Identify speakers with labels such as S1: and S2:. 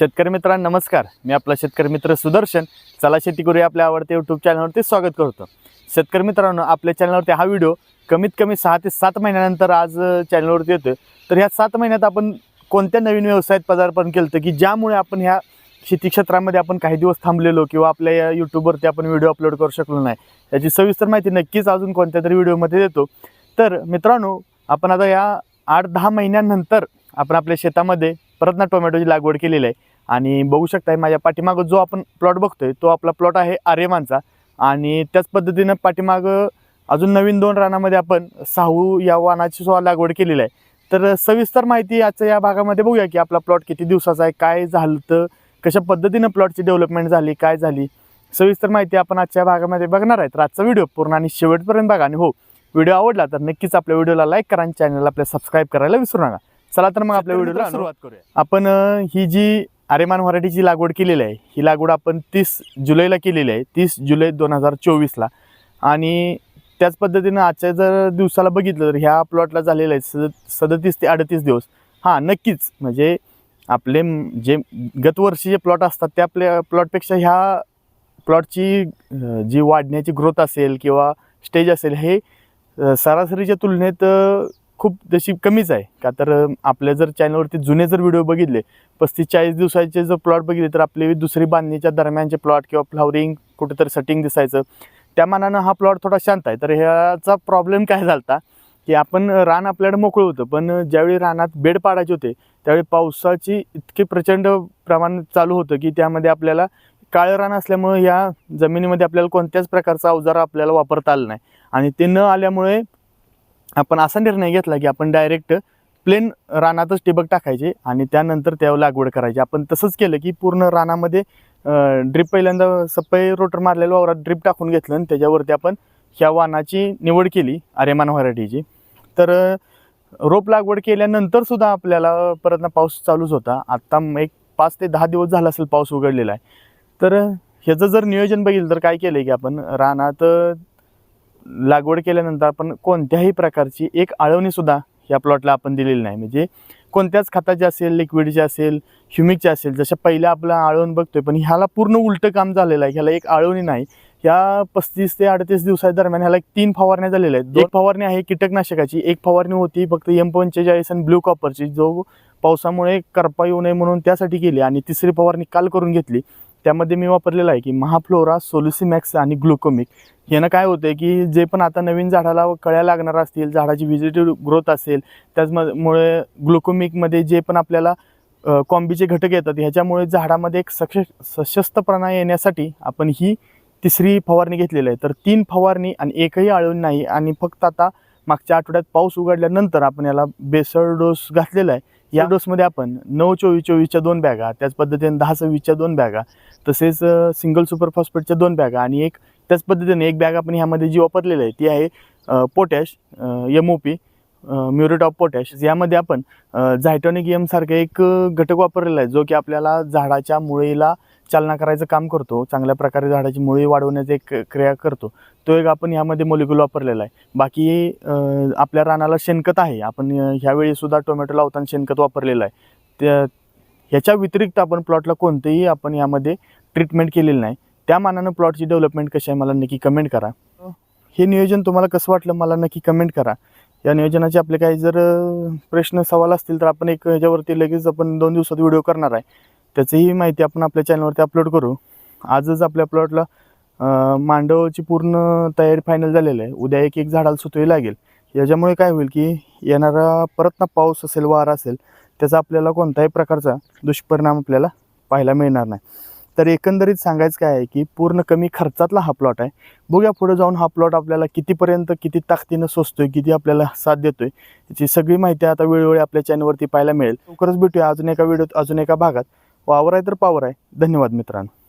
S1: शेतकरी मित्रांनो नमस्कार. मी आपला शेतकरी मित्र सुदर्शन. चला शेती करूया आपल्या आवडत्या यूट्यूब चॅनलवरती स्वागत करतो. शेतकरी मित्रांनो आपल्या चॅनलवरती हा व्हिडिओ कमीत कमी सहा ते सात महिन्यानंतर आज चॅनलवरती येतो तर ह्या सात महिन्यात आपण कोणत्या नवीन व्यवसायात पदार्पण केलं होतं की ज्यामुळे आपण ह्या शेती क्षेत्रामध्ये आपण काही दिवस थांबलेलो किंवा आपल्या या यूट्यूबवरती आपण व्हिडिओ अपलोड करू शकलो नाही? याची सविस्तर माहिती नक्कीच अजून कोणत्या तरी व्हिडिओमध्ये देतो. तर मित्रांनो आपण आता या आठ दहा महिन्यानंतर आपण आपल्या शेतामध्ये परत ना टोमॅटोची लागवड केलेली आहे. आणि बघू शकताय माझ्या पाठीमागं जो आपण प्लॉट बघतोय तो आपला प्लॉट आहे आर्यमानचा. आणि त्याच पद्धतीनं पाठीमागं अजून नवीन दोन रानामध्ये आपण साहू या वाणाची सुद्धा लागवड केलेली आहे. तर सविस्तर माहिती आजच्या या भागामध्ये बघूया की आपला प्लॉट किती दिवसाचा आहे काय झालं तर कशा पद्धतीनं प्लॉटची डेव्हलपमेंट झाली काय झाली. सविस्तर माहिती आपण आजच्या भागामध्ये बघणार आहे तर आजचा व्हिडिओ पूर्ण आणि शेवटपर्यंत बघा. आणि हो व्हिडिओ आवडला तर नक्कीच आपल्या व्हिडिओला लाईक करा आणि चॅनलला आपल्या सबस्क्राईब करायला विसरू नका. चला तर मग आपल्या व्हिडिओला सुरुवात करूया. आपण ही जी आरेमान व्हरायटीची लागवड केलेली आहे. ही लागवड आपण तीस जुलैला केलेली आहे. तीस जुलै दोन हजार चोवीसला. आणि त्याच पद्धतीनं आजच्या जर दिवसाला बघितलं तर ह्या प्लॉटला झालेलं आहे सद सदतीस ते अडतीस दिवस. हां नक्कीच. म्हणजे आपले जे गतवर्षी जे प्लॉट असतात त्या प्ले प्लॉटपेक्षा ह्या प्लॉटची जी वाढण्याची ग्रोथ असेल किंवा स्टेज असेल हे सरासरीच्या तुलनेत खूप तशी कमीच आहे. का तर आपल्या जर चॅनलवरती जुने जर व्हिडिओ बघितले पस्तीस चाळीस दिवसाचे जर प्लॉट बघितले तर आपले दुसरी बांधणीच्या दरम्यानचे प्लॉट किंवा फ्लावरिंग कुठेतरी सेटिंग दिसायचं. त्या मानानं हा प्लॉट थोडा शांत आहे. तर ह्याचा प्रॉब्लेम काय झाला की आपण रान आपल्याकडे मोकळं होतं. पण ज्यावेळी रानात बेड पाडायचे होते त्यावेळी पावसाची इतके प्रचंड प्रमाण चालू होतं की त्यामध्ये आपल्याला काळं रान असल्यामुळे या जमिनीमध्ये आपल्याला कोणत्याच प्रकारचा अवजार आपल्याला वापरता आला नाही. आणि ते न आल्यामुळे आपण असा निर्णय घेतला की आपण डायरेक्ट प्लेन रानातच टिबक टाकायचे आणि त्यानंतर त्यावर लागवड करायची. आपण तसंच केलं की पूर्ण रानामध्ये ड्रिप पहिल्यांदा सप्पई रोटर मारलेल्या वावरात ड्रिप टाकून घेतलं आणि त्याच्यावरती आपण ह्या वाणाची निवड केली आर्यमान व्हरायटीची. तर रोप लागवड केल्यानंतर सुद्धा आपल्याला परत पाऊस चालूच होता. आत्ता एक पाच ते दहा दिवस झाला असेल पाऊस उघडलेला आहे. तर ह्याचं जर नियोजन बघितलं तर काय केलं आहे की आपण रानात लागवड केल्यानंतर आपण कोणत्याही प्रकारची एक आळवणीसुद्धा या प्लॉटला आपण दिलेली नाही. म्हणजे कोणत्याच खताची असेल लिक्विडची असेल ह्युमिकची असेल जशा पहिल्या आपला आळवण बघतोय पण ह्याला पूर्ण उलटं काम झालेलं आहे. ह्याला एक आळवणी नाही. या पस्तीस ते अडतीस दिवसादरम्यान ह्याला एक तीन फवारण्या झालेल्या आहेत. एक फवारणी आहे कीटकनाशकाची एक फवारणी होती फक्त एम पंचेचाळीस आणि ब्ल्यू कॉपरची जो पावसामुळे करपा येऊ नये म्हणून त्यासाठी केली आणि तिसरी फवारणी काल करून घेतली. त्यामध्ये मी वापरलेलं आहे की महाफ्लोरा सोल्युसिमॅक्स आणि ग्लुकोमिक. यानं काय होतं की जे पण आता नवीन झाडाला कळ्या लागणार असतील झाडाची व्हिजिटिव्ह ग्रोथ असेल त्याचमुळे ग्लुकोमिकमध्ये जे पण आपल्याला कॉम्बीचे घटक येतात ह्याच्यामुळे झाडामध्ये एक सक्ष सशस्तपणा येण्यासाठी आपण ही तिसरी फवारणी घेतलेली आहे. तर तीन फवारणी आणि एकही आळून नाही आणि फक्त आता मागच्या आठवड्यात पाऊस उघडल्यानंतर आपण याला बेसळ डोस घातलेला आहे. या डोसमध्ये आपण नऊ चोवीस चोवीसच्या दोन बॅगा त्याच पद्धतीने दहा सव्वीसच्या दोन बॅगा तसेच सिंगल सुपर फॉस्फेटच्या दोन बॅगा आणि एक त्याच पद्धतीने एक बॅग आपण ह्यामध्ये जी वापरलेली आहे ती आहे potash M O P muriate of potash यामध्ये आपण झायटॉनिक यमसारखे एक घटक वापरलेला आहे जो की आपल्याला झाडाच्या मुळीला चालना करायचं काम करतो चांगल्या प्रकारे झाडाची मुळी वाढवण्याची एक क्रिया करतो. तो एक आपण ह्यामध्ये मोलिक्युल वापरलेला आहे. बाकी आपल्या रानाला शेणखत आहे. आपण ह्यावेळीसुद्धा टोमॅटो लावताना शेणखत वापरलेलं आहे. त्या ह्याच्या व्यतिरिक्त आपण प्लॉटला कोणतेही आपण यामध्ये ट्रीटमेंट केलेली नाही. त्या मानानं प्लॉटची डेव्हलपमेंट कशी आहे मला नक्की कमेंट करा. हे नियोजन तुम्हाला कसं वाटलं मला नक्की कमेंट करा. या नियोजनाचे आपले काही जर प्रश्न सवाल असतील तर आपण एक ह्याच्यावरती लगेच आपण दोन दिवसात व्हिडिओ करणार आहे. त्याचीही माहिती आपण आपल्या चॅनलवरती अपलोड करू. आजच आपल्या प्लॉटला मांडवची पूर्ण तयारी फायनल झालेली आहे. उद्या एक एक झाडाला सुतवी लागेल. याच्यामुळे काय होईल की येणारा परत ना पाऊस असेल वारा असेल त्याचा आपल्याला कोणत्याही प्रकारचा दुष्परिणाम आपल्याला पाहायला मिळणार नाही. तर एकंदरीत सांगायचं काय आहे की पूर्ण कमी खर्चातला हा प्लॉट आहे. बघूया पुढे जाऊन हा प्लॉट आपल्याला कितीपर्यंत किती ताकदीनं सोसतोय किती आपल्याला साथ देतोय याची सगळी माहिती आता वेळोवेळी आपल्या चॅनलवरती पाहायला मिळेल. लवकरच भेटूया अजून एका व्हिडिओत अजून एका भागात. वावर आहे तर पावर आहे. धन्यवाद मित्रांनो.